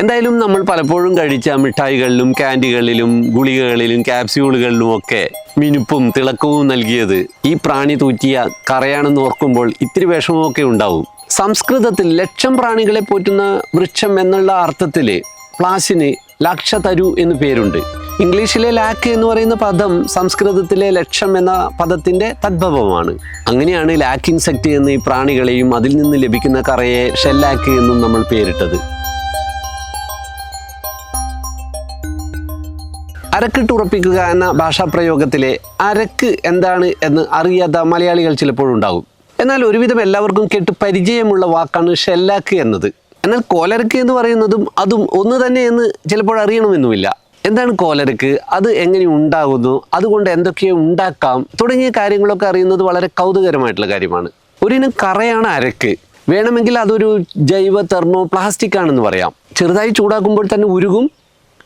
എന്തായാലും നമ്മൾ പലപ്പോഴും കഴിച്ച മിഠായികളിലും കാൻഡികളിലും ഗുളികകളിലും ക്യാപ്സ്യൂളുകളിലും ഒക്കെ മിനുപ്പും തിളക്കവും നൽകിയത് ഈ പ്രാണി തൂറ്റിയ കറയാണെന്ന് ഓർക്കുമ്പോൾ ഇത്തിരി വിഷമമൊക്കെ ഉണ്ടാവും. സംസ്കൃതത്തിൽ ലക്ഷം പ്രാണികളെ പോറ്റുന്ന വൃക്ഷം എന്നുള്ള അർത്ഥത്തിൽ പ്ലാസിന് ലക്ഷതരു എന്ന് പേരുണ്ട്. ഇംഗ്ലീഷിലെ ലാക്ക് എന്ന് പറയുന്ന പദം സംസ്കൃതത്തിലെ ലക്ഷം എന്ന പദത്തിന്റെ തദ്ഭവമാണ്. അങ്ങനെയാണ് ലാക്ക് ഇൻസെക്റ്റ് എന്ന് ഈ പ്രാണികളെയും അതിൽ നിന്ന് ലഭിക്കുന്ന കറയെ ഷെല്ലാക്ക് എന്നും നമ്മൾ പേരിട്ടത്. അരക്കിട്ടുറപ്പിക്കുക എന്ന ഭാഷാപ്രയോഗത്തിലെ അരക്ക് എന്താണ് എന്ന് അറിയാത്ത മലയാളികൾ ചിലപ്പോഴുണ്ടാകും. എന്നാൽ ഒരുവിധം എല്ലാവർക്കും കേട്ട് പരിചയമുള്ള വാക്കാണ് ഷെല്ലാക്ക് എന്നത്. എന്നാൽ കോലരക്ക് എന്ന് പറയുന്നതും അതും ഒന്ന് തന്നെ എന്ന് ചിലപ്പോൾ അറിയണമെന്നുമില്ല. എന്താണ് കോലരക്ക്? അത് എങ്ങനെ ഉണ്ടാകുന്നു? അതുകൊണ്ട് എന്തൊക്കെ ഉണ്ടാക്കാം? തുടങ്ങിയ കാര്യങ്ങളൊക്കെ അറിയുന്നത് വളരെ കൗതുകരമായിട്ടുള്ള കാര്യമാണ്. ഒരിനം കറയാണ് അരക്ക്. വേണമെങ്കിൽ അതൊരു ജൈവ തെർമോ പ്ലാസ്റ്റിക് ആണെന്ന് പറയാം. ചെറുതായി ചൂടാക്കുമ്പോൾ തന്നെ ഉരുകും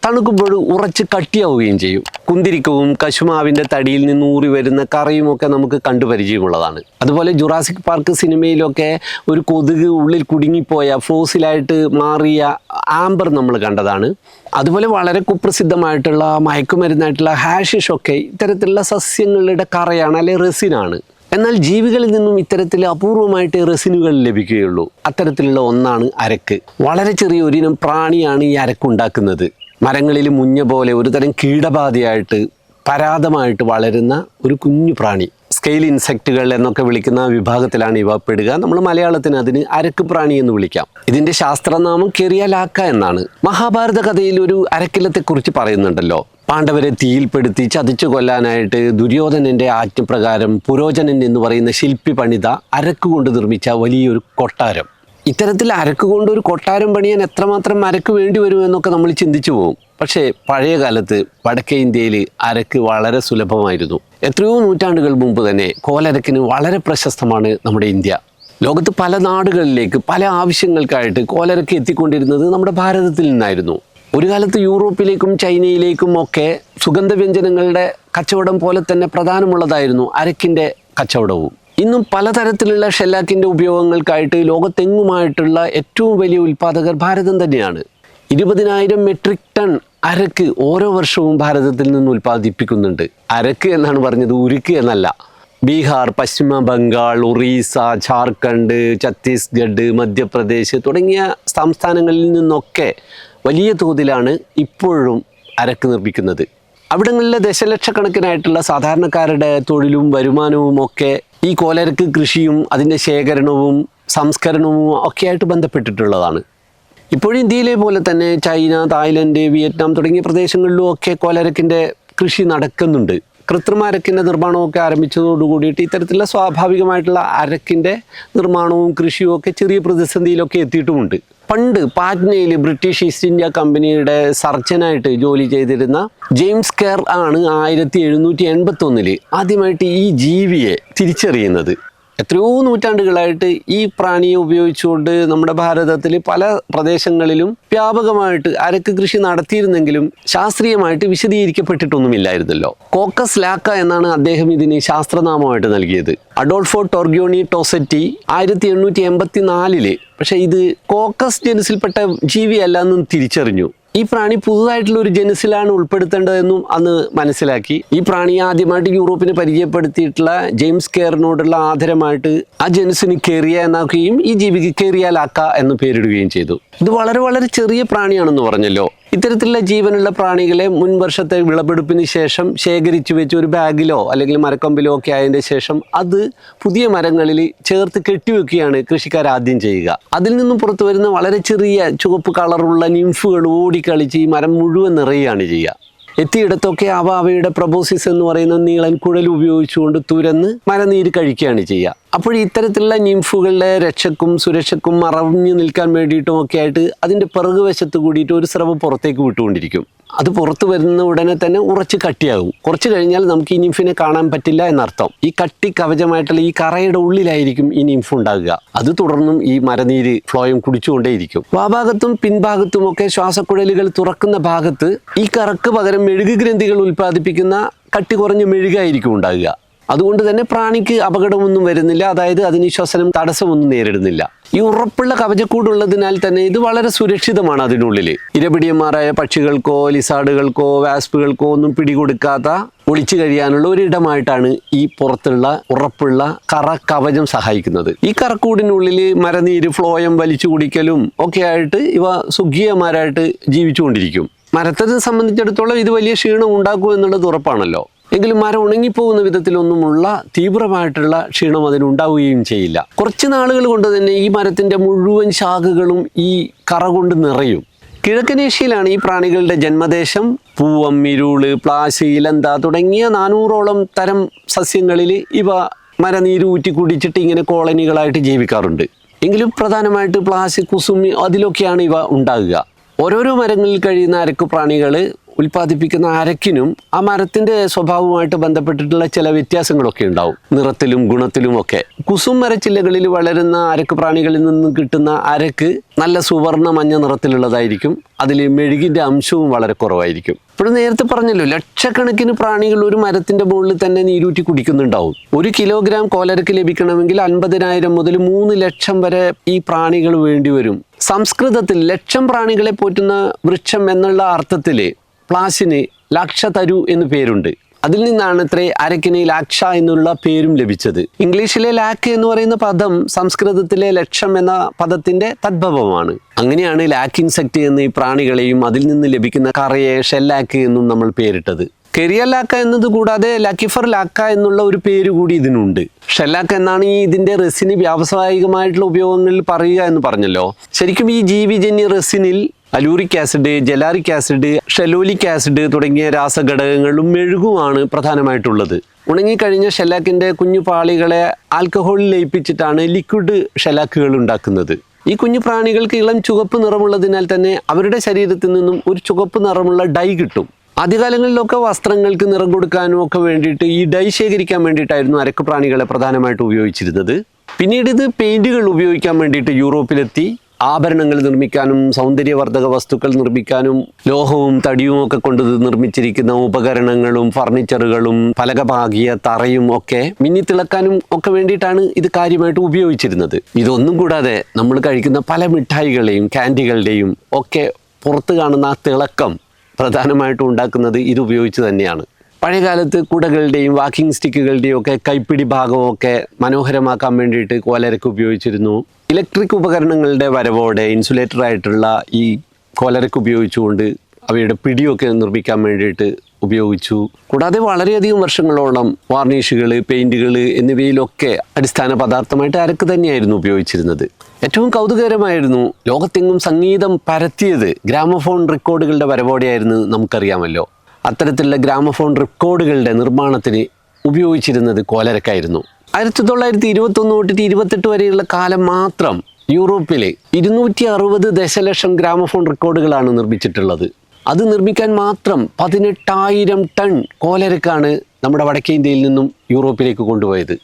തണുക്കുമ്പോൾ ഉറച്ച് കട്ടിയാവുകയും ചെയ്യും. കുന്തിരിക്കവും കശുമാവിന്റെ തടിയിൽ നിന്ന് ഊറി വരുന്ന കറിയുമൊക്കെ നമുക്ക് കണ്ടു പരിചയമുള്ളതാണ്. അതുപോലെ ജുറാസിക് പാർക്ക് സിനിമയിലൊക്കെ ഒരു കൊതുക് ഉള്ളിൽ കുടുങ്ങിപ്പോയ ഫോസിലായിട്ട് മാറിയ ആംബർ നമ്മൾ കണ്ടതാണ്. അതുപോലെ വളരെ കുപ്രസിദ്ധമായിട്ടുള്ള മയക്കുമരുന്നായിട്ടുള്ള ഹാഷിഷ് ഒക്കെ ഇത്തരത്തിലുള്ള സസ്യങ്ങളുടെ കറയാണ് അല്ലെ റെസിനാണ് എന്നാൽ ജീവികളിൽ നിന്നും ഇത്തരത്തിൽ അപൂർവമായിട്ട് റെസിനുകൾ ലഭിക്കുകയുള്ളൂ. അത്തരത്തിലുള്ള ഒന്നാണ് അരക്ക്. വളരെ ചെറിയ ഒരിനം പ്രാണിയാണ് ഈ അരക്കുണ്ടാക്കുന്നത് മരങ്ങളിൽ മുഞ്ഞ പോലെ ഒരുതരം കീടബാധയായിട്ട് പരാതമായിട്ട് വളരുന്ന ഒരു കുഞ്ഞു പ്രാണി. സ്കെയിൽ ഇൻസെക്റ്റുകൾ എന്നൊക്കെ വിളിക്കുന്ന വിഭാഗത്തിലാണ് ഇവ പെടുക നമ്മൾ മലയാളത്തിന് അതിന് അരക്ക് പ്രാണി എന്ന് വിളിക്കാം. ഇതിന്റെ ശാസ്ത്രനാമം കെറിയലാക്ക എന്നാണ്. മഹാഭാരത കഥയിൽ ഒരു അരക്കിലത്തെക്കുറിച്ച് പറയുന്നുണ്ടല്ലോ. പാണ്ഡവരെ തീയിൽപ്പെടുത്തി ചതിച്ചു കൊല്ലാനായിട്ട് ദുര്യോധനന്റെ ആജ്ഞപ്രകാരം പുരോചനൻ എന്ന് പറയുന്ന ശില്പി പണിത അരക്ക് കൊണ്ട് നിർമ്മിച്ച വലിയൊരു കൊട്ടാരം. ഇത്തരത്തിൽ അരക്ക് കൊണ്ടൊരു കൊട്ടാരം പണിയാൻ എത്രമാത്രം അരക്ക് വേണ്ടി വരുമെന്നൊക്കെ നമ്മൾ ചിന്തിച്ചു പോകും. പക്ഷേ പഴയ കാലത്ത് വടക്കേ ഇന്ത്യയിൽ അരക്ക് വളരെ സുലഭമായിരുന്നു. എത്രയോ നൂറ്റാണ്ടുകൾ മുമ്പ് തന്നെ കോലരക്കിന് വളരെ പ്രശസ്തമാണ് നമ്മുടെ ഇന്ത്യ. ലോകത്ത് പല നാടുകളിലേക്ക് പല ആവശ്യങ്ങൾക്കായിട്ട് കോലരക്ക് എത്തിക്കൊണ്ടിരുന്നത് നമ്മുടെ ഭാരതത്തിൽ നിന്നായിരുന്നു. ഒരു കാലത്ത് യൂറോപ്പിലേക്കും ചൈനയിലേക്കും ഒക്കെ സുഗന്ധവ്യഞ്ജനങ്ങളുടെ കച്ചവടം പോലെ തന്നെ പ്രധാനമുള്ളതായിരുന്നു അരക്കിന്റെ കച്ചവടവും. ഇന്നും പലതരത്തിലുള്ള ഷെല്ലാക്കിന്റെ ഉപയോഗങ്ങൾക്കായിട്ട് ലോകത്തെങ്ങുമായിട്ടുള്ള ഏറ്റവും വലിയ ഉൽപ്പാദകർ ഭാരതം തന്നെയാണ്. ഇരുപതിനായിരം മെട്രിക് ടൺ അരക്ക് ഓരോ വർഷവും ഭാരതത്തിൽ നിന്ന് ഉൽപ്പാദിപ്പിക്കുന്നുണ്ട്. അരക്ക് എന്നാണ് പറഞ്ഞത് ഉരുക്ക് എന്നല്ല. ബീഹാർ പശ്ചിമ ബംഗാൾ ഒറീസ ജാർഖണ്ഡ് ഛത്തീസ്ഗഡ് മധ്യപ്രദേശ് തുടങ്ങിയ സംസ്ഥാനങ്ങളിൽ നിന്നൊക്കെ വലിയ തോതിലാണ് ഇപ്പോഴും അരക്ക് നിർമ്മിക്കുന്നത്. അവിടങ്ങളിലെ ദശലക്ഷക്കണക്കിനായിട്ടുള്ള സാധാരണക്കാരുടെ തൊഴിലും വരുമാനവും ഒക്കെ ഈ കോലരക്ക് കൃഷിയും അതിന്റെ ശേഖരണവും സംസ്കരണവും ഒക്കെ ആയിട്ട് ബന്ധപ്പെട്ടിട്ടുള്ളതാണ്. ഇപ്പോഴും ഇന്ത്യയിലെ പോലെ തന്നെ ചൈന തായ്ലൻഡ് വിയറ്റ്നാം തുടങ്ങിയ പ്രദേശങ്ങളിലും ഒക്കെ കോലരക്കിന്റെ കൃഷി നടക്കുന്നുണ്ട്. കൃത്രിമ അരക്കിന്റെ നിർമ്മാണമൊക്കെ ആരംഭിച്ചതോടു കൂടിയിട്ട് ഇത്തരത്തിലുള്ള സ്വാഭാവികമായിട്ടുള്ള അരക്കിന്റെ നിർമ്മാണവും കൃഷിയും ഒക്കെ ചെറിയ പ്രതിസന്ധിയിലൊക്കെ എത്തിയിട്ടുമുണ്ട്. പണ്ട് പാറ്റ്നയിൽ ബ്രിട്ടീഷ് ഈസ്റ്റ് ഇന്ത്യ കമ്പനിയുടെ സർജനായിട്ട് ജോലി ചെയ്തിരുന്ന ജെയിംസ് കെയർ ആണ് ആയിരത്തി എഴുന്നൂറ്റി എൺപത്തി ഒന്നിൽ ആദ്യമായിട്ട് ഈ ജീവിയെ തിരിച്ചറിയുന്നത്. എത്രയോ നൂറ്റാണ്ടുകളായിട്ട് ഈ പ്രാണിയെ ഉപയോഗിച്ചുകൊണ്ട് നമ്മുടെ ഭാരതത്തിൽ പല പ്രദേശങ്ങളിലും വ്യാപകമായിട്ട് അരക്ക് കൃഷി നടത്തിയിരുന്നെങ്കിലും ശാസ്ത്രീയമായിട്ട് വിശദീകരിക്കപ്പെട്ടിട്ടൊന്നുമില്ലായിരുന്നല്ലോ. കോക്കസ് ലാക്ക എന്നാണ് അദ്ദേഹം ഇതിന് ശാസ്ത്രനാമമായിട്ട് നൽകിയത്. അഡോൾഫോ ടോർഗ്യോണി ടോസറ്റി ആയിരത്തി എണ്ണൂറ്റി എൺപത്തി നാലിൽ പക്ഷേ ഇത് കോക്കസ് ജനുസിൽപ്പെട്ട ജീവിയല്ല എന്നും തിരിച്ചറിഞ്ഞു. ഈ പ്രാണി പുതുതായിട്ടുള്ള ഒരു ജനുസിലാണ് ഉൾപ്പെടുത്തേണ്ടതെന്നും അന്ന് മനസ്സിലാക്കി. ഈ പ്രാണി ആദ്യമായിട്ട് യൂറോപ്പിന് പരിചയപ്പെടുത്തിയിട്ടുള്ള ജെയിംസ് കെയറിനോടുള്ള ആദരമായിട്ട് ആ ജനുസിന് കെറിയ എന്നാക്കുകയും ഈ ജീവിക്ക് കെറിയാലാക്ക എന്ന് പേരിടുകയും ചെയ്തു. ഇത് വളരെ വളരെ ചെറിയ പ്രാണിയാണെന്ന് പറഞ്ഞല്ലോ. ഇത്തരത്തിലുള്ള ജീവനുള്ള പ്രാണികളെ മുൻ വർഷത്തെ വിളവെടുപ്പിന് ശേഷം ശേഖരിച്ചു വെച്ച് ഒരു ബാഗിലോ അല്ലെങ്കിൽ മരക്കൊമ്പിലോ ഒക്കെ ആയതിന്റെ ശേഷം അത് പുതിയ മരങ്ങളിൽ ചേർത്ത് കെട്ടിവെക്കുകയാണ് കൃഷിക്കാർ ആദ്യം ചെയ്യുക. അതിൽ നിന്നും പുറത്തു വരുന്ന വളരെ ചെറിയ ചുവപ്പ് കളറുള്ള നിംഫുകൾ ഓടിക്കളിച്ച് ഈ മരം മുഴുവൻ നിറയുകയാണ് ചെയ്യുക. എത്തിയിടത്തൊക്കെ അവ അവയുടെ പ്രബോസിസ് എന്ന് പറയുന്ന നീളൻ കുഴൽ ഉപയോഗിച്ചുകൊണ്ട് തുരന്ന് മരനീര് കഴിക്കുകയാണ് ചെയ്യുക. അപ്പോൾ ഇത്തരത്തിലുള്ള നിംഫുകളുടെ രക്ഷക്കും സുരക്ഷക്കും മറഞ്ഞു നിൽക്കാൻ വേണ്ടിയിട്ടും ഒക്കെ ആയിട്ട് അതിന്റെ പിറകുവശത്ത് കൂടിയിട്ട് ഒരു സ്രവം പുറത്തേക്ക് വിട്ടുകൊണ്ടിരിക്കും. അത് പുറത്തു വരുന്ന ഉടനെ തന്നെ ഉറച്ച് കട്ടിയാകും. കുറച്ച് കഴിഞ്ഞാൽ നമുക്ക് ഈ നിംഫിനെ കാണാൻ പറ്റില്ല എന്നർത്ഥം. ഈ കട്ടി കവചമായിട്ടുള്ള ഈ കറയുടെ ഉള്ളിലായിരിക്കും ഈ നിംഫ് ഉണ്ടാകുക. അത് തുടർന്നും ഈ മരനീര് ഫ്ലോയും കുടിച്ചുകൊണ്ടേയിരിക്കും. വാഭാഗത്തും പിൻഭാഗത്തും ഒക്കെ ശ്വാസക്കുഴലുകൾ തുറക്കുന്ന ഭാഗത്ത് ഈ കറക്ക് പകരം മെഴുക് ഗ്രന്ഥികൾ ഉൽപ്പാദിപ്പിക്കുന്ന കട്ടി കുറഞ്ഞ മെഴുകായിരിക്കും ഉണ്ടാകുക. അതുകൊണ്ട് തന്നെ പ്രാണിക്ക് അപകടമൊന്നും വരുന്നില്ല. അതായത് അതിന് ശ്വസനം തടസ്സമൊന്നും നേരിടുന്നില്ല. ഈ ഉറപ്പുള്ള കവചക്കൂടുള്ളതിനാൽ തന്നെ ഇത് വളരെ സുരക്ഷിതമാണ് അതിനുള്ളിൽ. ഇരപിടിയന്മാരായ പക്ഷികൾക്കോ ലിസാർഡുകൾക്കോ വാസ്പുകൾക്കോ ഒന്നും പിടികൊടുക്കാത്ത ഒളിച്ചു കഴിയാനുള്ള ഒരു ഇടമായിട്ടാണ് ഈ പുറത്തുള്ള ഉറപ്പുള്ള കറ കവചം സഹായിക്കുന്നത്. ഈ കറക്കൂടിനുള്ളിൽ മരനീര് ഫ്ലോയം വലിച്ചു കുടിക്കലും ഒക്കെ ആയിട്ട് ഇവ സുഖീയമാരായിട്ട് ജീവിച്ചുകൊണ്ടിരിക്കും. മരത്തെ സംബന്ധിച്ചിടത്തോളം ഇത് വലിയ ക്ഷീണം ഉണ്ടാക്കും എന്നുള്ളത് ഉറപ്പാണല്ലോ. എങ്കിലും മരം ഉണങ്ങിപ്പോകുന്ന വിധത്തിലൊന്നുമുള്ള തീവ്രമായിട്ടുള്ള ക്ഷീണം അതിനുണ്ടാവുകയും ചെയ്യില്ല. കുറച്ച് നാളുകൾ കൊണ്ട് തന്നെ ഈ മരത്തിന്റെ മുഴുവൻ ശാഖകളും ഈ കറ കൊണ്ട് നിറയും. കിഴക്കനേഷ്യയിലാണ് ഈ പ്രാണികളുടെ ജന്മദേശം. പൂവം ഇരുൾ പ്ലാശ് ഇലന്ത തുടങ്ങിയ നാനൂറോളം തരം സസ്യങ്ങളിൽ ഇവ മരനീര് ഊറ്റി കുടിച്ചിട്ട് ഇങ്ങനെ കോളനികളായിട്ട് ജീവിക്കാറുണ്ട്. എങ്കിലും പ്രധാനമായിട്ട് പ്ലാസ് കുസുമി അതിലൊക്കെയാണ് ഇവ ഉണ്ടാകുക. ഓരോരോ മരങ്ങളിൽ കഴിയുന്ന അരക്കു പ്രാണികൾ ഉൽപ്പാദിപ്പിക്കുന്ന അരക്കിനും ആ മരത്തിന്റെ സ്വഭാവവുമായിട്ട് ബന്ധപ്പെട്ടിട്ടുള്ള ചില വ്യത്യാസങ്ങളൊക്കെ ഉണ്ടാവും. നിറത്തിലും ഗുണത്തിലും ഒക്കെ. കുസും മരച്ചില്ലകളിൽ വളരുന്ന അരക്ക് പ്രാണികളിൽ നിന്നും കിട്ടുന്ന അരക്ക് നല്ല സുവർണ മഞ്ഞ നിറത്തിലുള്ളതായിരിക്കും. അതിൽ മെഴുകിന്റെ അംശവും വളരെ കുറവായിരിക്കും. ഇപ്പോൾ നേരത്തെ പറഞ്ഞല്ലോ ലക്ഷക്കണക്കിന് പ്രാണികൾ ഒരു മരത്തിന്റെ മുകളിൽ തന്നെ നീരൂറ്റി കുടിക്കുന്നുണ്ടാവും. ഒരു കിലോഗ്രാം കോലരക്ക് ലഭിക്കണമെങ്കിൽ അൻപതിനായിരം മുതൽ മൂന്ന് ലക്ഷം വരെ ഈ പ്രാണികൾ വേണ്ടിവരും. സംസ്കൃതത്തിൽ ലക്ഷം പ്രാണികളെ പോറ്റുന്ന വൃക്ഷം എന്നുള്ള അർത്ഥത്തിൽ പ്ലാസിന് ലക്ഷതരു എന്ന് പേരുണ്ട്. അതിൽ നിന്നാണ് ഇത്രേ അരക്കിന് ലാക്ഷ എന്നുള്ള പേരും ലഭിച്ചത്. ഇംഗ്ലീഷിലെ ലാക്ക് എന്ന് പറയുന്ന പദം സംസ്കൃതത്തിലെ ലക്ഷം എന്ന പദത്തിന്റെ തദ്ഭവമാണ്. അങ്ങനെയാണ് ലാക്ക് ഇൻസെക്ട് എന്ന ഈ പ്രാണികളെയും അതിൽ നിന്ന് ലഭിക്കുന്ന കറയെ ഷെല്ലാക്ക് എന്നും നമ്മൾ പേരിട്ടത്. കെരിയ ലാക്ക എന്നത് കൂടാതെ ലക്കിഫർ ലാക്ക എന്നുള്ള ഒരു പേര് കൂടി ഇതിനുണ്ട്. ഷെല്ലാക്ക എന്നാണ് ഈ ഇതിന്റെ റെസിന് വ്യാവസായികമായിട്ടുള്ള ഉപയോഗങ്ങളിൽ പറയുക എന്ന് പറഞ്ഞല്ലോ. ശരിക്കും ഈ ജീവിജന്യ റെസിനിൽ aleuritic acid jalaric acid shellolic acid തുടങ്ങിയ രാസഘടകങ്ങളും മെഴുകുമാണ് പ്രധാനമായിട്ടുള്ളത്. ഉണങ്ങിക്കഴിഞ്ഞ ഷെലാക്കിന്റെ കുഞ്ഞു പാളികളെ ആൽക്കഹോളിൽ ലയിപ്പിച്ചിട്ടാണ് ലിക്വിഡ് ഷെലാക്കുകൾ ഉണ്ടാക്കുന്നത്. ഈ കുഞ്ഞു പ്രാണികൾക്ക് ഇളം ചുവപ്പ് നിറമുള്ളതിനാൽ തന്നെ അവരുടെ ശരീരത്തിൽ നിന്നും ഒരു ചുവപ്പ് നിറമുള്ള ഡൈ കിട്ടും. ആദ്യകാലങ്ങളിലൊക്കെ വസ്ത്രങ്ങൾക്ക് നിറം കൊടുക്കാനും ഒക്കെ വേണ്ടിയിട്ട് ഈ ഡൈ ശേഖരിക്കാൻ വേണ്ടിയിട്ടായിരുന്നു അരക്ക് പ്രാണികളെ പ്രധാനമായിട്ട് ഉപയോഗിച്ചിരുന്നത്. പിന്നീട് ഇത് പെയിന്റുകൾ ഉപയോഗിക്കാൻ വേണ്ടിയിട്ട് യൂറോപ്പിലെത്തി. ആഭരണങ്ങൾ നിർമ്മിക്കാനും സൗന്ദര്യവർദ്ധക വസ്തുക്കൾ നിർമ്മിക്കാനും ലോഹവും തടിയും ഒക്കെ കൊണ്ട് നിർമ്മിച്ചിരിക്കുന്ന ഉപകരണങ്ങളും ഫർണിച്ചറുകളും പലകഭാഗിയ തറയും ഒക്കെ മിന്നിത്തിളക്കാനും ഒക്കെ വേണ്ടിയിട്ടാണ് ഇത് കാര്യമായിട്ട് ഉപയോഗിച്ചിരുന്നത്. ഇതൊന്നും കൂടാതെ നമ്മൾ കഴിക്കുന്ന പല മിഠായികളെയും ക്യാൻഡികളുടെയും ഒക്കെ പുറത്ത് കാണുന്ന ആ തിളക്കം പ്രധാനമായിട്ടും ഉണ്ടാക്കുന്നത് ഇത് ഉപയോഗിച്ച് തന്നെയാണ്. പഴയകാലത്ത് കുടകളുടെയും വാക്കിംഗ് സ്റ്റിക്കുകളുടെയും ഒക്കെ കൈപ്പിടി ഭാഗമൊക്കെ മനോഹരമാക്കാൻ വേണ്ടിയിട്ട് കോലരക്ക് ഉപയോഗിച്ചിരുന്നു. ഇലക്ട്രിക് ഉപകരണങ്ങളുടെ വരവോടെ ഇൻസുലേറ്റർ ആയിട്ടുള്ള ഈ കോലരക്ക് ഉപയോഗിച്ചുകൊണ്ട് അവയുടെ പിടിയൊക്കെ നിർമ്മിക്കാൻ വേണ്ടിയിട്ട് ഉപയോഗിച്ചു. കൂടാതെ വളരെയധികം വർഷങ്ങളോളം വാർണിഷുകൾ പെയിന്റുകൾ എന്നിവയിലൊക്കെ അടിസ്ഥാന പദാർത്ഥമായിട്ട് അരക്ക് തന്നെയായിരുന്നു ഉപയോഗിച്ചിരുന്നത്. ഏറ്റവും കൗതുകകരമായിരുന്നു ലോകത്തെങ്ങും സംഗീതം പരത്തിയത് ഗ്രാമഫോൺ റെക്കോർഡുകളുടെ വരവോടെയായിരുന്നു നമുക്കറിയാമല്ലോ. അത്തരത്തിലുള്ള ഗ്രാമഫോൺ റെക്കോർഡുകളുടെ നിർമ്മാണത്തിന് ഉപയോഗിച്ചിരുന്നത് കോലരക്കായിരുന്നു. ആയിരത്തി തൊള്ളായിരത്തി ഇരുപത്തൊന്ന് തൊട്ടിട്ട് ഇരുപത്തെട്ട് വരെയുള്ള കാലം മാത്രം യൂറോപ്പിലെ ഇരുന്നൂറ്റി അറുപത് ദശലക്ഷം ഗ്രാമഫോൺ റെക്കോർഡുകളാണ് നിർമ്മിച്ചിട്ടുള്ളത്. അത് നിർമ്മിക്കാൻ മാത്രം പതിനെട്ടായിരം ടൺ കോലരക്കാണ് നമ്മുടെ വടക്കേ ഇന്ത്യയിൽ നിന്നും യൂറോപ്പിലേക്ക് കൊണ്ടുപോയത്.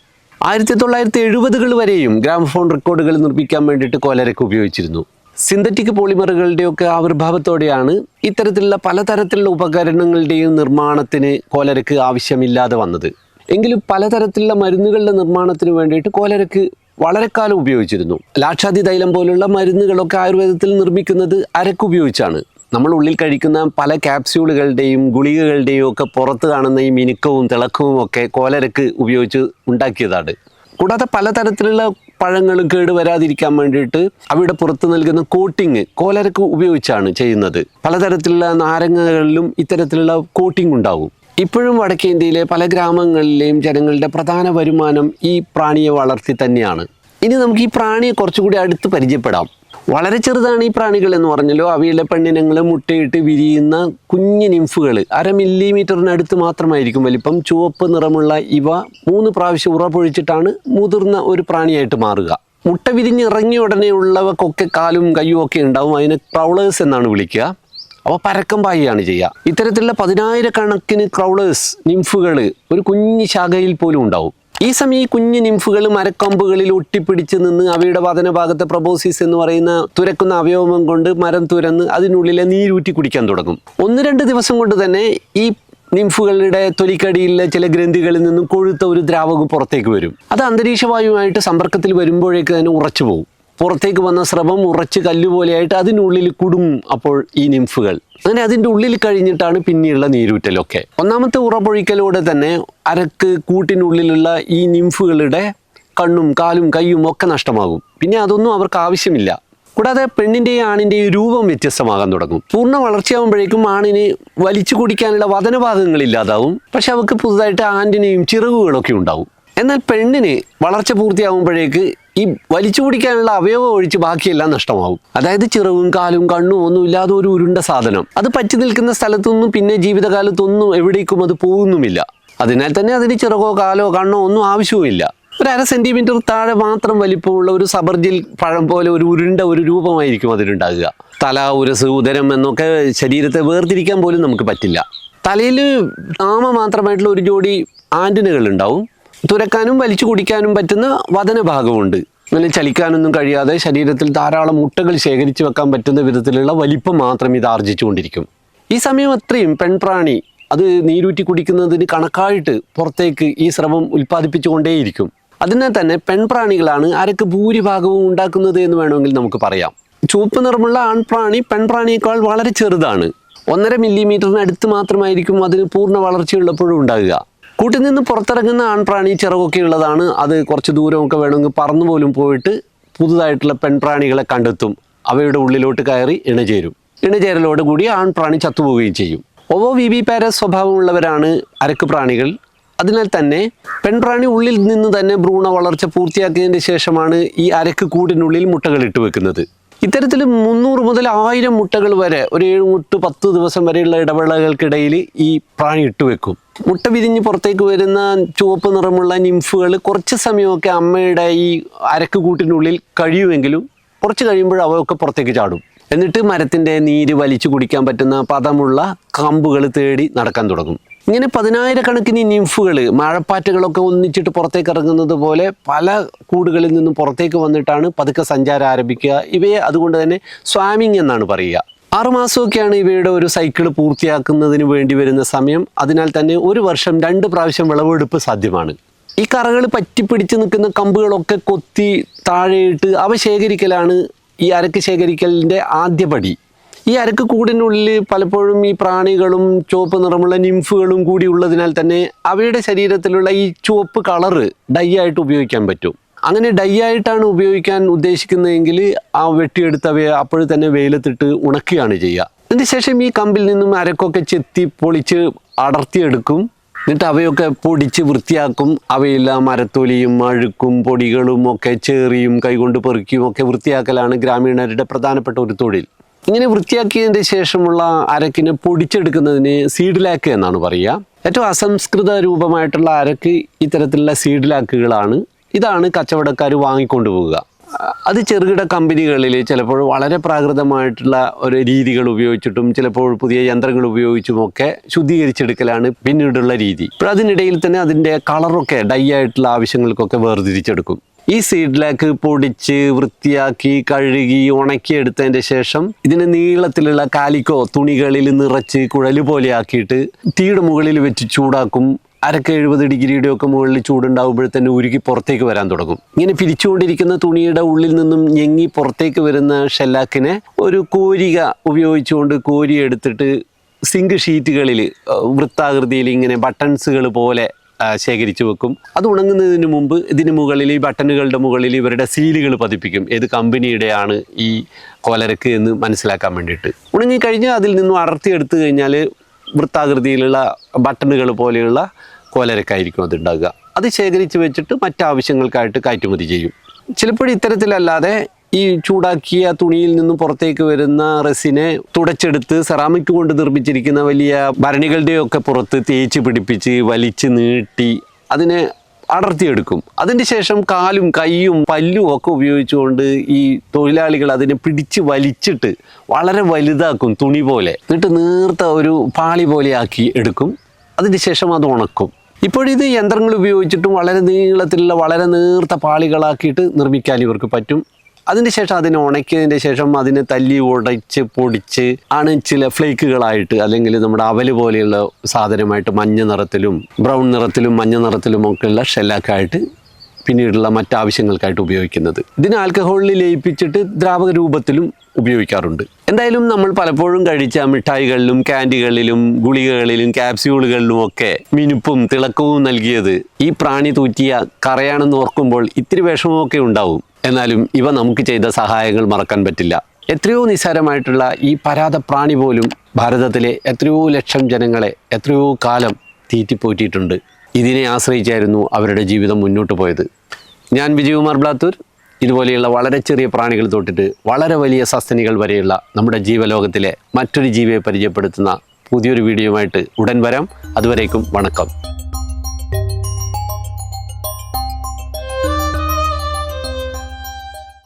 ആയിരത്തി തൊള്ളായിരത്തി എഴുപതുകൾ വരെയും ഗ്രാമഫോൺ റെക്കോർഡുകൾ നിർമ്മിക്കാൻ വേണ്ടിയിട്ട് കോലരക്ക് ഉപയോഗിച്ചിരുന്നു. സിന്തറ്റിക് പോളിമറുകളുടെയൊക്കെ ആവിർഭാവത്തോടെയാണ് ഇത്തരത്തിലുള്ള പലതരത്തിലുള്ള ഉപകരണങ്ങളുടെയും നിർമ്മാണത്തിന് കോലരക്ക് ആവശ്യമില്ലാതെ വന്നത്. എങ്കിലും പലതരത്തിലുള്ള മരുന്നുകളുടെ നിർമ്മാണത്തിന് വേണ്ടിയിട്ട് കോലരക്ക് വളരെ കാലം ഉപയോഗിച്ചിരുന്നു. ലാക്ഷാദി തൈലം പോലുള്ള മരുന്നുകളൊക്കെ ആയുർവേദത്തിൽ നിർമ്മിക്കുന്നത് അരക്ക് ഉപയോഗിച്ചാണ്. നമ്മൾ ഉള്ളിൽ കഴിക്കുന്ന പല ക്യാപ്സ്യൂളുകളുടെയും ഗുളികകളുടെയും ഒക്കെ പുറത്ത് കാണുന്ന ഈ മിനുക്കവും തിളക്കവും ഒക്കെ കോലരക്ക് ഉപയോഗിച്ച് ഉണ്ടാക്കിയതാണ്. കൂടാതെ പലതരത്തിലുള്ള പഴങ്ങളും കേട് വരാതിരിക്കാൻ വേണ്ടിയിട്ട് അവിടെ പുറത്ത് നൽകുന്ന കോട്ടിങ് കോലരക്ക് ഉപയോഗിച്ചാണ് ചെയ്യുന്നത്. പലതരത്തിലുള്ള നാരങ്ങകളിലും ഇത്തരത്തിലുള്ള കോട്ടിംഗ് ഉണ്ടാവും. ഇപ്പോഴും വടക്കേ ഇന്ത്യയിലെ പല ഗ്രാമങ്ങളിലെയും ജനങ്ങളുടെ പ്രധാന വരുമാനം ഈ പ്രാണിയെ വളർത്തി തന്നെയാണ്. ഇനി നമുക്ക് ഈ പ്രാണിയെ കുറച്ചുകൂടി അടുത്ത് പരിചയപ്പെടാം. വളരെ ചെറുതാണ് ഈ പ്രാണികൾ എന്ന് പറഞ്ഞല്ലോ. അവയിലെ പെണ്ണിനങ്ങൾ മുട്ടയിട്ട് വിരിയുന്ന കുഞ്ഞു നിംഫുകൾ. അര മില്ലിമീറ്ററിനടുത്ത് മാത്രമായിരിക്കും വലിപ്പം. ചുവപ്പ് നിറമുള്ള ഇവ മൂന്ന് പ്രാവശ്യം ഉറപ്പൊഴിച്ചിട്ടാണ് മുതിർന്ന ഒരു പ്രാണിയായിട്ട് മാറുക. മുട്ട വിരിഞ്ഞിറങ്ങിയ ഉടനെയുള്ളവക്കൊക്കെ കാലും കയ്യും ഒക്കെ ഉണ്ടാവും. അതിനെ ക്രൗളേഴ്സ് എന്നാണ് വിളിക്കുക. അവ പരക്കം പായുകയാണ് ചെയ്യുക. ഇത്തരത്തിലുള്ള പതിനായിരക്കണക്കിന് ക്രൗളേഴ്സ് നിംഫുകൾ ഒരു കുഞ്ഞു ശാഖയിൽ പോലും ഉണ്ടാവും. ഈ സമയം ഈ കുഞ്ഞു നിംഫുകൾ മരക്കൊമ്പുകളിൽ ഒട്ടിപ്പിടിച്ച് നിന്ന് അവയുടെ വതനഭാഗത്തെ പ്രബോസിസ് എന്ന് പറയുന്ന തുരക്കുന്ന അവയവം കൊണ്ട് മരം തുരന്ന് അതിനുള്ളിലെ നീരൂറ്റി കുടിക്കാൻ തുടങ്ങും. ഒന്ന് രണ്ട് ദിവസം കൊണ്ട് തന്നെ ഈ നിംഫുകളുടെ തൊലിക്കടിയിലെ ചില ഗ്രന്ഥികളിൽ നിന്നും കൊഴുത്ത ഒരു ദ്രാവകം പുറത്തേക്ക് വരും. അത് അന്തരീക്ഷവായുമായിട്ട് സമ്പർക്കത്തിൽ വരുമ്പോഴേക്ക് തന്നെ ഉറച്ചു പോകും പുറത്തേക്ക് വന്ന സ്രവം ഉറച്ച് കല്ലുപോലെയായിട്ട് അതിനുള്ളിൽ കുടും അപ്പോൾ ഈ നിംഫുകൾ. അങ്ങനെ അതിന്റെ ഉള്ളിൽ കഴിഞ്ഞിട്ടാണ് പിന്നെയുള്ള നീരൂറ്റലൊക്കെ. ഒന്നാമത്തെ ഉറപ്പൊഴിക്കലോടെ തന്നെ അരക്ക് കൂട്ടിനുള്ളിലുള്ള ഈ നിംഫുകളുടെ കണ്ണും കാലും കൈയും ഒക്കെ നഷ്ടമാകും. പിന്നെ അതൊന്നും അവർക്ക് ആവശ്യമില്ല. കൂടാതെ പെണ്ണിന്റെയും ആണിന്റെയും രൂപം വ്യത്യസ്തമാകാൻ തുടങ്ങും. പൂർണ വളർച്ചയാകുമ്പോഴേക്കും ആണിന് വലിച്ചു കുടിക്കാനുള്ള വതനഭാഗങ്ങളില്ലാതാവും പക്ഷെ അവർക്ക് പുതുതായിട്ട് ആന്റിനെയും ചിറകുകളൊക്കെ ഉണ്ടാവും. എന്നാൽ പെണ്ണിന് വളർച്ച പൂർത്തിയാകുമ്പോഴേക്ക് ഈ വലിച്ചു കുടിക്കാനുള്ള അവയവം ഒഴിച്ച് ബാക്കിയെല്ലാം നഷ്ടമാവും. അതായത് ചിറവും കാലും കണ്ണും ഒന്നും ഇല്ലാതെ ഒരു ഉരുണ്ട സാധനം. അത് പറ്റി നിൽക്കുന്ന സ്ഥലത്തൊന്നും പിന്നെ ജീവിതകാലത്തൊന്നും എവിടേക്കും അത് പോകുന്നുമില്ല. അതിനാൽ തന്നെ അതിന് ചിറകോ കാലോ കണ്ണോ ഒന്നും ആവശ്യവുമില്ല. ഒരു അര സെന്റിമീറ്റർ താഴെ മാത്രം വലിപ്പമുള്ള ഒരു സബർജിൽ പഴം പോലെ ഒരു ഉരുണ്ട ഒരു രൂപമായിരിക്കും അതിനുണ്ടാകുക. തല ഉരസ് ഉദരം എന്നൊക്കെ ശരീരത്തെ വേർതിരിക്കാൻ പോലും നമുക്ക് പറ്റില്ല. തലയിൽ നാമ മാത്രമായിട്ടുള്ള ഒരു ജോഡി ആന്റിനുകൾ ഉണ്ടാവും. തുരക്കാനും വലിച്ചു കുടിക്കാനും പറ്റുന്ന വതന ഭാഗമുണ്ട് അങ്ങനെ ചലിക്കാനൊന്നും കഴിയാതെ ശരീരത്തിൽ ധാരാളം മുട്ടകൾ ശേഖരിച്ചു വെക്കാൻ പറ്റുന്ന വിധത്തിലുള്ള വലിപ്പം മാത്രം ഇത് ആർജിച്ചുകൊണ്ടിരിക്കും. ഈ സമയം അത്രയും പെൺപ്രാണി അത് നീരൂറ്റി കുടിക്കുന്നതിന് കണക്കായിട്ട് പുറത്തേക്ക് ഈ സ്രവം ഉൽപ്പാദിപ്പിച്ചുകൊണ്ടേയിരിക്കും. അതിനാൽ തന്നെ പെൺപ്രാണികളാണ് അരക്ക് ഭൂരിഭാഗവും ഉണ്ടാക്കുന്നത് എന്ന് വേണമെങ്കിൽ നമുക്ക് പറയാം. ചുവപ്പ് നിറമുള്ള ആൺപ്രാണി പെൺപ്രാണിയേക്കാൾ വളരെ ചെറുതാണ്. ഒന്നര മില്ലിമീറ്ററിന് അടുത്ത് മാത്രമായിരിക്കും അതിന് പൂർണ വളർച്ചയുള്ളപ്പോഴും ഉണ്ടാകുക. കൂട്ടിൽ നിന്ന് പുറത്തിറങ്ങുന്ന ആൺപ്രാണി ചിറകൊക്കെ ഉള്ളതാണ്. അത് കുറച്ച് ദൂരമൊക്കെ വേണമെങ്കിൽ പറന്നു പോലും പോയിട്ട് പുതുതായിട്ടുള്ള പെൺപ്രാണികളെ കണ്ടെത്തും. അവയുടെ ഉള്ളിലോട്ട് കയറി ഇണചേരും. ഇണചേരലോട് കൂടി ആൺപ്രാണി ചത്തുപോവുകയും ചെയ്യും. ഒവോ വി ബി പാരസ് സ്വഭാവമുള്ളവരാണ് അരക്ക് പ്രാണികൾ. അതിനാൽ തന്നെ പെൺപ്രാണി ഉള്ളിൽ നിന്ന് തന്നെ ഭ്രൂണ വളർച്ച പൂർത്തിയാക്കിയതിന് ശേഷമാണ് ഈ അരക്ക് കൂടിനുള്ളിൽ മുട്ടകൾ ഇട്ട് വെക്കുന്നത്. ഇത്തരത്തിൽ മുന്നൂറ് മുതൽ ആയിരം മുട്ടകൾ വരെ ഒരു ഏഴ് മുട്ട് പത്ത് ദിവസം വരെയുള്ള ഇടവേളകൾക്കിടയിൽ ഈ പ്രാണി ഇട്ടുവെക്കും മുട്ട വിരിഞ്ഞ് പുറത്തേക്ക് വരുന്ന ചുവപ്പ് നിറമുള്ള നിംഫുകൾ കുറച്ച് സമയമൊക്കെ അമ്മയുടെ ഈ അരക്ക് കൂട്ടിനുള്ളിൽ കഴിയുമെങ്കിലും കുറച്ച് കഴിയുമ്പോൾ അവയൊക്കെ പുറത്തേക്ക് ചാടും. എന്നിട്ട് മരത്തിന്റെ നീര് വലിച്ചു കുടിക്കാൻ പറ്റുന്ന പദമുള്ള കാമ്പുകൾ തേടി നടക്കാൻ തുടങ്ങും. ഇങ്ങനെ പതിനായിരക്കണക്കിന് നിംഫുകൾ മഴപ്പാറ്റുകളൊക്കെ ഒന്നിച്ചിട്ട് പുറത്തേക്ക് ഇറങ്ങുന്നത് പോലെ പല കൂടുകളിൽ നിന്നും പുറത്തേക്ക് വന്നിട്ടാണ് പതുക്കെ സഞ്ചാരം ആരംഭിക്കുക. ഇവയെ അതുകൊണ്ട് തന്നെ സ്വാമിങ് എന്നാണ് പറയുക. ആറുമാസമൊക്കെയാണ് ഇവയുടെ ഒരു സൈക്കിൾ പൂർത്തിയാക്കുന്നതിന് വേണ്ടി വരുന്ന സമയം. അതിനാൽ തന്നെ ഒരു വർഷം രണ്ട് പ്രാവശ്യം വിളവെടുപ്പ് സാധ്യമാണ്. ഈ കറകൾ പറ്റിപ്പിടിച്ച് നിൽക്കുന്ന കമ്പുകളൊക്കെ കൊത്തി താഴെയിട്ട് അവ ശേഖരിക്കലാണ് ഈ അരക്ക് ശേഖരിക്കലിന്റെ ആദ്യപടി ഈ അരക്ക് കൂടിനുള്ളിൽ പലപ്പോഴും ഈ പ്രാണികളും ചുവപ്പ് നിറമുള്ള നിംഫുകളും കൂടി ഉള്ളതിനാൽ തന്നെ അവയുടെ ശരീരത്തിലുള്ള ഈ ചുവപ്പ് കളറ് ഡൈ ആയിട്ട് ഉപയോഗിക്കാൻ പറ്റും. അങ്ങനെ ഡൈ ആയിട്ടാണ് ഉപയോഗിക്കാൻ ഉദ്ദേശിക്കുന്നതെങ്കിൽ ആ വെട്ടിയെടുത്തവയെ അപ്പോഴും തന്നെ വെയിലത്തിട്ട് ഉണക്കുകയാണ് ചെയ്യുക. അതിനുശേഷം ഈ കമ്പിൽ നിന്നും അരക്കൊക്കെ ചെത്തി പൊളിച്ച് അടർത്തിയെടുക്കും. എന്നിട്ട് അവയൊക്കെ പൊടിച്ച് വൃത്തിയാക്കും. അവയെല്ലാം മരത്തൊലിയും അഴുക്കും പൊടികളും ഒക്കെ ചേറിയും കൈകൊണ്ട് പെറുക്കിയും ഒക്കെ വൃത്തിയാക്കലാണ് ഗ്രാമീണരുടെ പ്രധാനപ്പെട്ട ഒരു തൊഴിൽ. ഇങ്ങനെ വൃത്തിയാക്കിയതിന് ശേഷമുള്ള അരക്കിനെ പൊടിച്ചെടുക്കുന്നതിന് സീഡിലാക്ക് എന്നാണ് പറയുക. ഏറ്റവും അസംസ്കൃത രൂപമായിട്ടുള്ള അരക്ക് ഇത്തരത്തിലുള്ള സീഡിലാക്കുകളാണ് ഇതാണ് കച്ചവടക്കാർ വാങ്ങിക്കൊണ്ടു പോവുക. അത് ചെറുകിട കമ്പനികളിൽ ചിലപ്പോൾ വളരെ പ്രാകൃതമായിട്ടുള്ള ഒരു രീതികൾ ഉപയോഗിച്ചിട്ടും ചിലപ്പോൾ പുതിയ യന്ത്രങ്ങൾ ഉപയോഗിച്ചുമൊക്കെ ശുദ്ധീകരിച്ചെടുക്കലാണ് പിന്നീടുള്ള രീതി. ഇപ്പോൾ അതിനിടയിൽ തന്നെ അതിന്റെ കളറൊക്കെ ഡൈ ആയിട്ടുള്ള ആവശ്യങ്ങൾക്കൊക്കെ വേർതിരിച്ചെടുക്കും. ഈ സീഡിലേക്ക് പൊടിച്ച് വൃത്തിയാക്കി കഴുകി ഉണക്കി എടുത്തതിന്റെ ശേഷം ഇതിനെ നീളത്തിലുള്ള കാലിക്കോ തുണികളിൽ നിറച്ച് കുഴൽ പോലെ ആക്കിയിട്ട് തീയുടെ മുകളിൽ വെച്ച് ചൂടാക്കും. അരക്ക് എഴുപത് ഡിഗ്രിയുടെ ഒക്കെ മുകളിൽ ചൂടുണ്ടാകുമ്പോഴത്തന്നെ ഉരുകി പുറത്തേക്ക് വരാൻ തുടങ്ങും. ഇങ്ങനെ പിരിച്ചുകൊണ്ടിരിക്കുന്ന തുണിയുടെ ഉള്ളിൽ നിന്നും ഞെങ്ങി പുറത്തേക്ക് വരുന്ന ഷെല്ലാക്കിനെ ഒരു കോരിക ഉപയോഗിച്ചുകൊണ്ട് കോരി എടുത്തിട്ട് സിങ്ക് ഷീറ്റുകളിൽ വൃത്താകൃതിയിൽ ഇങ്ങനെ ബട്ടൺസുകൾ പോലെ ശേഖരിച്ചു വെക്കും. അത് ഉണങ്ങുന്നതിന് മുമ്പ് ഇതിന് മുകളിൽ ഈ ബട്ടണുകളുടെ മുകളിൽ ഇവരുടെ സീലുകൾ പതിപ്പിക്കും. ഏത് കമ്പനിയുടെയാണ് ഈ കോലരക്ക് എന്ന് മനസ്സിലാക്കാൻ വേണ്ടിയിട്ട്. ഉണങ്ങിക്കഴിഞ്ഞാൽ അതിൽ നിന്നും അടർത്തിയെടുത്തു കഴിഞ്ഞാൽ വൃത്താകൃതിയിലുള്ള ബട്ടണുകൾ പോലെയുള്ള കോലരക്കായിരിക്കും അത് ഉണ്ടാകുക. അത് ശേഖരിച്ച് വെച്ചിട്ട് മറ്റാവശ്യങ്ങൾക്കായിട്ട് കയറ്റുമതി ചെയ്യും. ചിലപ്പോൾ ഇത്തരത്തിലല്ലാതെ ഈ ചൂടാക്കിയ തുണിയിൽ നിന്നും പുറത്തേക്ക് വരുന്ന റെസിനെ തുടച്ചെടുത്ത് സെറാമിക് കൊണ്ട് നിർമ്മിച്ചിരിക്കുന്ന വലിയ ഭരണികളുടെയൊക്കെ പുറത്ത് തേച്ച് പിടിപ്പിച്ച് വലിച്ച് നീട്ടി അതിനെ അടർത്തിയെടുക്കും. അതിന് ശേഷം കാലും കൈയും പല്ലും ഒക്കെ ഉപയോഗിച്ചുകൊണ്ട് ഈ തൊഴിലാളികൾ അതിനെ പിടിച്ച് വലിച്ചിട്ട് വളരെ വലുതാക്കും തുണി പോലെ. എന്നിട്ട് നേർത്ത ഒരു പാളി പോലെ ആക്കി എടുക്കും. അതിന് ശേഷം അത് ഉണക്കും. ഇപ്പോഴിത് യന്ത്രങ്ങൾ ഉപയോഗിച്ചിട്ടും വളരെ നീളത്തിലുള്ള വളരെ നേർത്ത പാളികളാക്കിയിട്ട് നിർമ്മിക്കാൻ ഇവർക്ക് പറ്റും. അതിനുശേഷം അതിനെ ഉണക്കിയതിന് ശേഷം അതിനെ തല്ലി ഉടച്ച് പൊടിച്ച് ആണ് ചില ഫ്ലേക്കുകളായിട്ട് അല്ലെങ്കിൽ നമ്മുടെ അവൽ പോലെയുള്ള സാധനമായിട്ട് മഞ്ഞ നിറത്തിലും ബ്രൗൺ നിറത്തിലും മഞ്ഞ നിറത്തിലും ഒക്കെയുള്ള ഷെല്ലാക്കായിട്ട് പിന്നീടുള്ള മറ്റാവശ്യങ്ങൾക്കായിട്ട് ഉപയോഗിക്കുന്നത്. ഇതിന് ആൽക്കഹോളിൽ ലയിപ്പിച്ചിട്ട് ദ്രാവക രൂപത്തിലും ഉപയോഗിക്കാറുണ്ട്. എന്തായാലും നമ്മൾ പലപ്പോഴും കഴിച്ച മിഠായികളിലും കാൻഡികളിലും ഗുളികകളിലും ക്യാപ്സ്യൂളുകളിലും ഒക്കെ മിനുപ്പും തിളക്കവും നൽകിയത് ഈ പ്രാണി തൂറ്റിയ കറയാണെന്ന് ഓർക്കുമ്പോൾ ഇത്തിരി വിഷമമൊക്കെ ഉണ്ടാവും. എന്നാലും ഇവ നമുക്ക് ചെയ്ത സഹായങ്ങൾ മറക്കാൻ പറ്റില്ല. എത്രയോ നിസ്സാരമായിട്ടുള്ള ഈ പരാത പ്രാണി പോലും ഭാരതത്തിലെ എത്രയോ ലക്ഷം ജനങ്ങളെ എത്രയോ കാലം തീറ്റിപ്പോറ്റിയിട്ടുണ്ട്. ഇതിനെ ആശ്രയിച്ചായിരുന്നു അവരുടെ ജീവിതം മുന്നോട്ട് പോയത്. ഞാൻ വിജയകുമാർ ബ്ലാത്തൂർ. ഇതുപോലെയുള്ള വളരെ ചെറിയ പ്രാണികൾ തൊട്ടിട്ട് വളരെ വലിയ സസ്തനികൾ വരെയുള്ള നമ്മുടെ ജീവലോകത്തിലെ മറ്റൊരു ജീവിയെ പരിചയപ്പെടുത്തുന്ന പുതിയൊരു വീഡിയോയുമായിട്ട് ഉടൻ വരാം. അതുവരേക്കും വണക്കം.